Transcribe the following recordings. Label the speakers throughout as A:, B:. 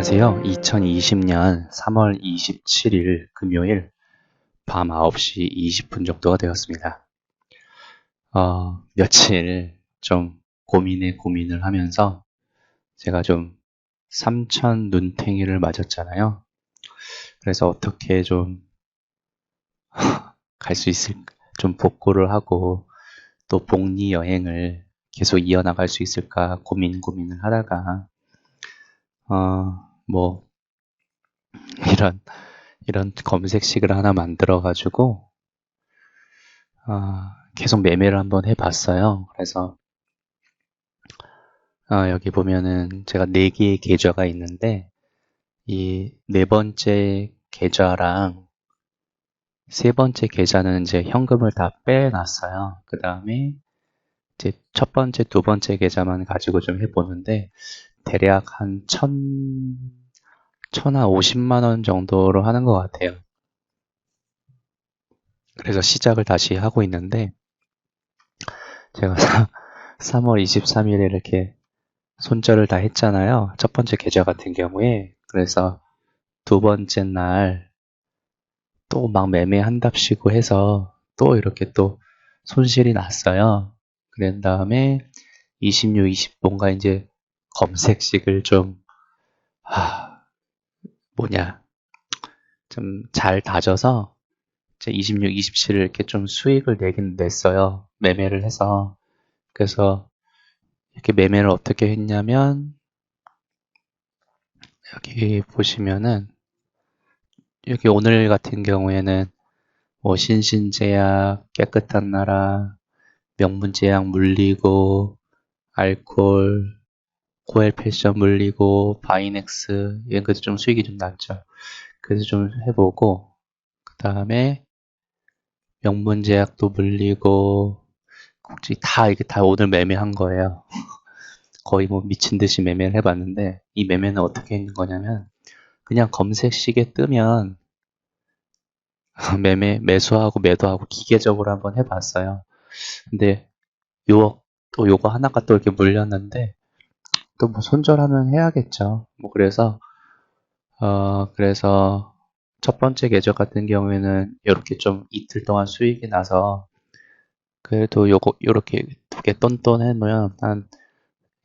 A: 안녕하세요. 2020년 3월 27일 금요일 밤 9시 20분 정도가 되었습니다. 어, 며칠 좀 고민에 고민을 하면서 제가 좀 삼천 눈탱이를 맞았잖아요. 그래서 어떻게 좀 갈 수 있을, 좀 복구를 하고 또 복리 여행을 계속 이어나갈 수 있을까 고민 고민을 하다가 어, 뭐, 이런, 이런 검색식을 하나 만들어 가지고, 어, 계속 매매를 한번 해봤어요. 그래서, 어, 여기 보면은 제가 네 개의 계좌가 있는데, 이 네 번째 계좌랑 세 번째 계좌는 이제 현금을 다 빼놨어요. 그 다음에 이제 첫 번째, 두 번째 계좌만 가지고 좀 해보는데, 대략 한 천, 천한 오십만 원 정도로 하는 것 같아요. 그래서 시작을 다시 하고 있는데, 제가 3월 23일에 이렇게 손절을 다 했잖아요. 첫 번째 계좌 같은 경우에. 그래서 두 번째 날 또 막 매매한답시고 해서 또 이렇게 또 손실이 났어요. 그런 다음에 26, 20뭔가 이제 검색식을 좀, 아, 뭐냐, 좀 잘 다져서 이제 26, 27을 이렇게 좀 수익을 내긴 냈어요. 매매를 해서. 그래서 이렇게 매매를 어떻게 했냐면, 여기 보시면은, 여기 오늘 같은 경우에는 뭐 신신제약, 깨끗한 나라, 명문제약 물리고, 알콜, 고엘 패션 물리고 바이넥스 이런 것도 좀 수익이 좀 났죠. 그래서 좀 해보고 그 다음에 명문제약도 물리고 굳이 다 이게 다 오늘 매매한 거예요. 거의 뭐 미친 듯이 매매를 해봤는데 이 매매는 어떻게 있는 거냐면 그냥 검색식에 뜨면 매매 매수하고 매도하고 기계적으로 한번 해봤어요. 근데 요 또 요거 하나가 또 이렇게 물렸는데 또 뭐 손절하면 해야겠죠. 뭐 그래서 어 그래서 첫 번째 계좌 같은 경우에는 이렇게 좀 이틀 동안 수익이 나서 그래도 요거 요렇게 두 개 똔똔해 놓으면 한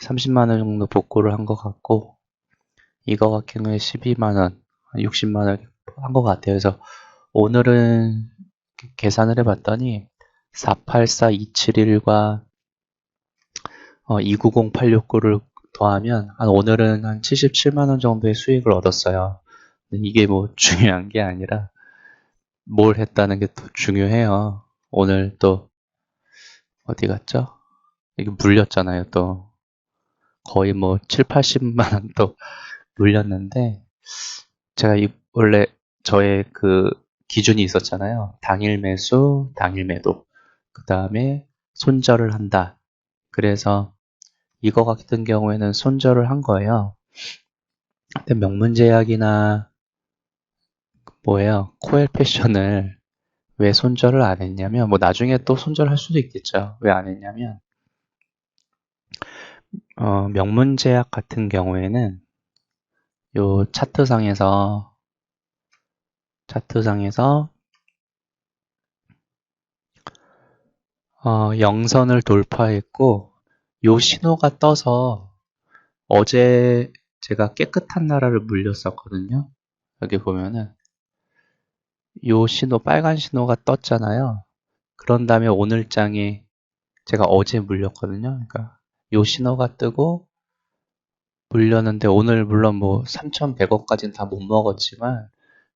A: 30만 원 정도 복구를 한 것 같고 이거 같은 경우에 12만 원, 60만 원 한 것 같아요. 그래서 오늘은 계산을 해봤더니 484271과 어, 290869를 더하면 한 오늘은 한 77만 원 정도의 수익을 얻었어요. 이게 뭐 중요한 게 아니라 뭘 했다는 게더 중요해요. 오늘 또 어디 갔죠? 이게 물렸잖아요. 또 거의 뭐 7, 80만 원 또 물렸는데 제가 이 원래 저의 그 기준이 있었잖아요. 당일 매수, 당일 매도. 그 다음에 손절을 한다. 그래서 이거 같은 경우에는 손절을 한 거예요. 근데 명문제약이나 뭐예요? 코엘 패션을 왜 손절을 안 했냐면 뭐 나중에 또 손절할 수도 있겠죠. 왜 안 했냐면 어, 명문제약 같은 경우에는 요 차트상에서 차트상에서 어, 영선을 돌파했고 요 신호가 떠서 어제 제가 깨끗한 나라를 물렸었거든요. 여기 보면은 요 신호 빨간 신호가 떴잖아요. 그런 다음에 오늘 장에 제가 어제 물렸거든요. 그러니까 요 신호가 뜨고 물렸는데 오늘 물론 뭐 3,100원까지는 다 못 먹었지만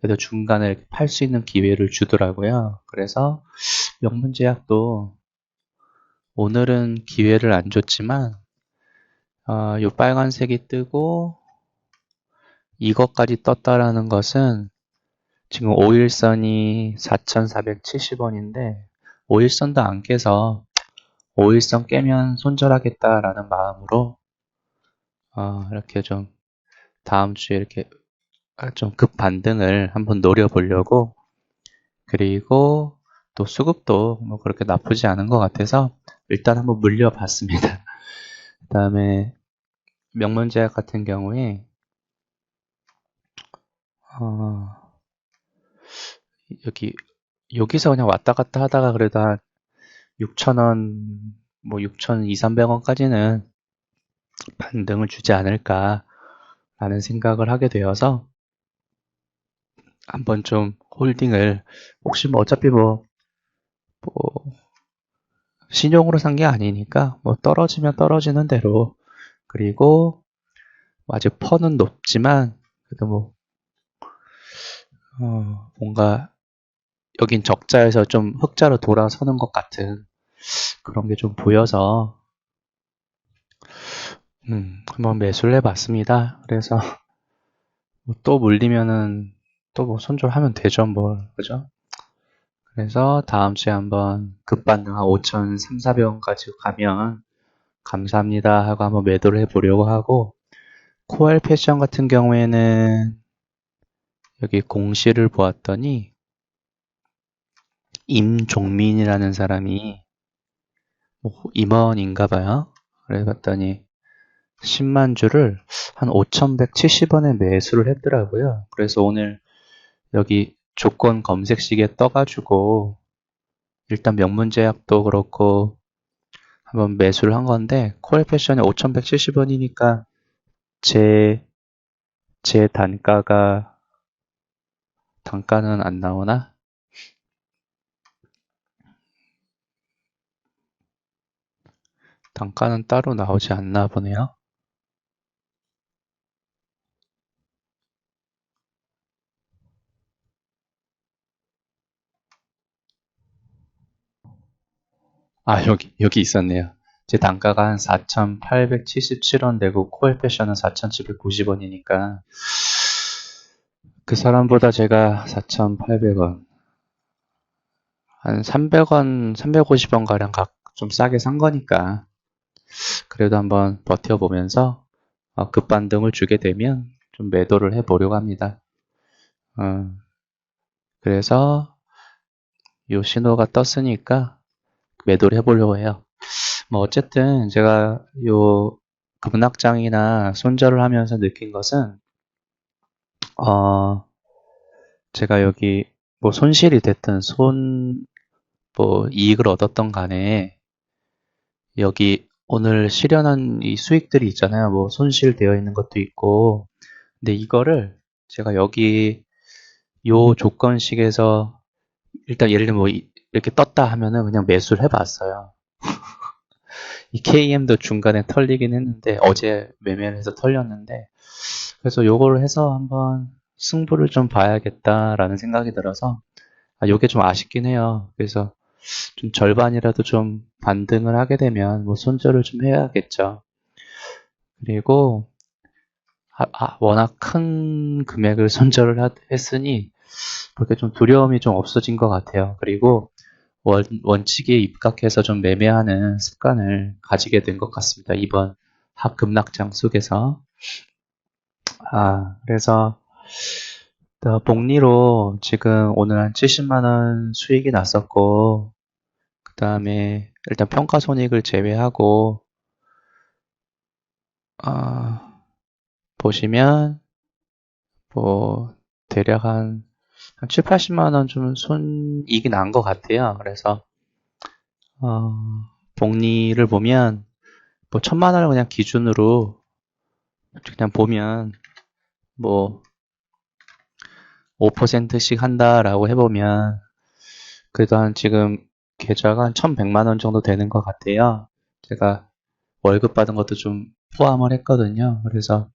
A: 그래도 중간에 팔 수 있는 기회를 주더라고요. 그래서 명문제약도 오늘은 기회를 안 줬지만 어, 요 빨간색이 뜨고 이것까지 떴다라는 것은 지금 5일선이 4,470원인데 5일선도 안 깨서 5일선 깨면 손절하겠다라는 마음으로 어, 이렇게 좀 다음 주에 이렇게 좀 급반등을 한번 노려보려고 그리고 또 수급도 뭐 그렇게 나쁘지 않은 것 같아서 일단 한번 물려봤습니다. 그 다음에 명문제약 같은 경우에 어, 여기, 여기서 그냥 왔다 갔다 하다가 그래도 한 6,000원, 뭐 6,200, 300원까지는 반등을 주지 않을까 라는 생각을 하게 되어서 한번 좀 홀딩을 혹시 뭐 어차피 뭐, 뭐 신용으로 산 게 아니니까 뭐 떨어지면 떨어지는 대로 그리고 뭐 아직 퍼는 높지만 그래도 뭐 어, 뭔가 여긴 적자에서 좀 흑자로 돌아서는 것 같은 그런 게 좀 보여서 음, 한번 매수를 해봤습니다. 그래서 뭐 또 물리면은 또 뭐 손절하면 되죠, 뭘 그죠? 그래서 다음 주에 한번 급반등 한 5,300원까지 가면 감사합니다 하고 한번 매도를 해보려고 하고 코알 패션 같은 경우에는 여기 공시를 보았더니 임종민이라는 사람이 뭐 임원인가 봐요. 그래 봤더니 10만 주를 한 5,170원에 매수를 했더라고요. 그래서 오늘 여기 조건 검색식에 떠가지고 일단 명문제약도 그렇고 한번 매수를 한 건데 코엘 패션이 5,170원이니까 제, 제 단가가 단가는 안 나오나? 단가는 따로 나오지 않나 보네요. 아, 여기, 여기 있었네요. 제 단가가 한 4,877원 되고, 코엘 패션은 4,790원이니까, 그 사람보다 제가 4,800원, 한 300원, 350원 가량 각 좀 싸게 산 거니까, 그래도 한번 버텨보면서, 어, 급반등을 주게 되면 좀 매도를 해보려고 합니다. 어, 그래서, 요 신호가 떴으니까, 매도를 해보려고 해요. 뭐 어쨌든 제가 요 급락장이나 손절을 하면서 느낀 것은 어 제가 여기 뭐 손실이 됐든 손 뭐 이익을 얻었던 간에 여기 오늘 실현한 이 수익들이 있잖아요. 뭐 손실되어 있는 것도 있고 근데 이거를 제가 여기 요 조건식에서 일단 예를 들면 뭐 이 렇게 떴다 하면은 그냥 매수를 해봤어요. 이 KM도 중간에 털리긴 했는데 어제 매매를 해서 털렸는데 그래서 요거를 해서 한번 승부를 좀 봐야겠다라는 생각이 들어서 아, 요게 좀 아쉽긴 해요. 그래서 좀 절반이라도 좀 반등을 하게 되면 뭐 손절을 좀 해야겠죠. 그리고 아, 아, 워낙 큰 금액을 손절을 했으니 그렇게 좀 두려움이 좀 없어진 것 같아요. 그리고 원, 원칙에 입각해서 좀 매매하는 습관을 가지게 된 것 같습니다. 이번 합급락장 속에서. 아, 그래서, 어, 복리로 지금 오늘 한 70만원 수익이 났었고, 그 다음에 일단 평가 손익을 제외하고, 아, 보시면, 뭐, 대략 한, 한 7, 80만원 좀 손익이 난 것 같아요. 그래서, 어, 복리를 보면, 뭐, 천만원을 그냥 기준으로, 그냥 보면, 뭐, 5%씩 한다라고 해보면, 그래도 한 지금 계좌가 한 1100만원 정도 되는 것 같아요. 제가 월급 받은 것도 좀 포함을 했거든요. 그래서,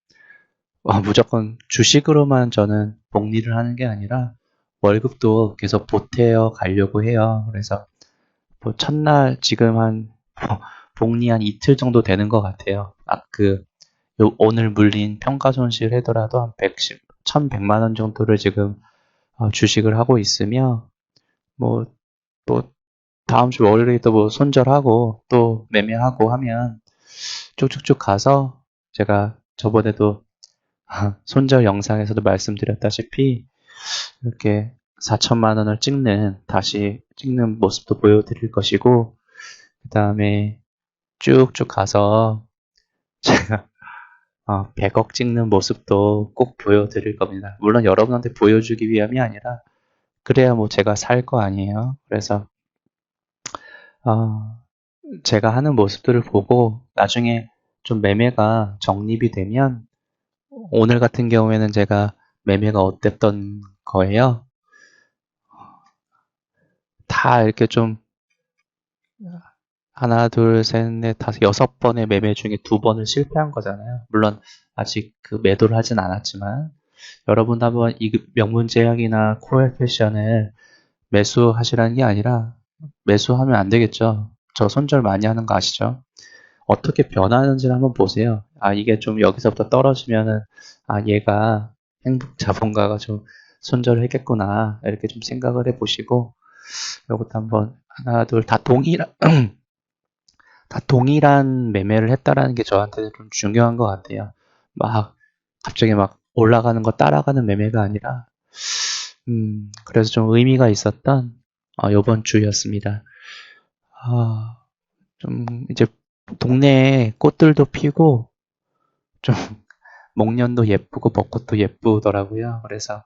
A: 어, 무조건 주식으로만 저는 복리를 하는 게 아니라, 월급도 계속 보태어 가려고 해요. 그래서 뭐 첫날 지금 한 복리 한 이틀 정도 되는 것 같아요. 아, 그 오늘 물린 평가 손실 하더라도 한 110, 1100만 원 정도를 지금 어, 주식을 하고 있으며 뭐또 다음 주 월요일에 또뭐 손절하고 또 매매하고 하면 쭉쭉쭉 가서 제가 저번에도 손절 영상에서도 말씀드렸다시피 이렇게 4천만 원을 찍는 다시 찍는 모습도 보여드릴 것이고 그 다음에 쭉쭉 가서 제가 어, 100억 찍는 모습도 꼭 보여드릴 겁니다. 물론 여러분한테 보여주기 위함이 아니라 그래야 뭐 제가 살 거 아니에요. 그래서 어, 제가 하는 모습들을 보고 나중에 좀 매매가 정립이 되면 오늘 같은 경우에는 제가 매매가 어땠던 거예요. 다 이렇게 좀 하나, 둘, 셋, 넷, 다섯, 여섯 번의 매매 중에 두 번을 실패한 거잖아요. 물론 아직 그 매도를 하진 않았지만 여러분 한번 이 명문제약이나 코엘 패션을 매수하시라는 게 아니라 매수하면 안 되겠죠. 저 손절 많이 하는 거 아시죠? 어떻게 변하는지를 한번 보세요. 아, 이게 좀 여기서부터 떨어지면은, 아, 얘가 행복 자본가가 좀 손절을 했겠구나. 이렇게 좀 생각을 해 보시고, 이것도 한번 하나, 둘, 다 동일한, 다 동일한 매매를 했다라는 게 저한테는 좀 중요한 것 같아요. 막, 갑자기 막 올라가는 거 따라가는 매매가 아니라, 음, 그래서 좀 의미가 있었던, 어, 요번 주였습니다. 아, 좀, 이제, 동네에 꽃들도 피고, 좀, 목련도 예쁘고, 벚꽃도 예쁘더라고요. 그래서,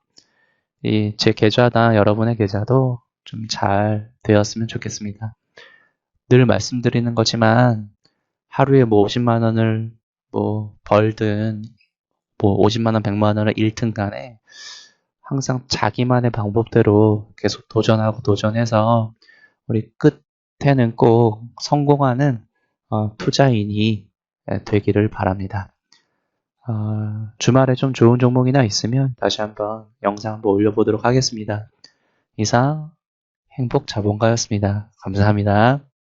A: 이, 제 계좌나 여러분의 계좌도 좀 잘 되었으면 좋겠습니다. 늘 말씀드리는 거지만, 하루에 뭐 50만 원을 뭐 벌든, 뭐 50만 원, 100만 원을 잃든 간에, 항상 자기만의 방법대로 계속 도전하고 도전해서, 우리 끝에는 꼭 성공하는 어, 투자인이 되기를 바랍니다. 어, 주말에 좀 좋은 종목이나 있으면 다시 한번 영상 한번 올려보도록 하겠습니다. 이상 행복 자본가였습니다. 감사합니다.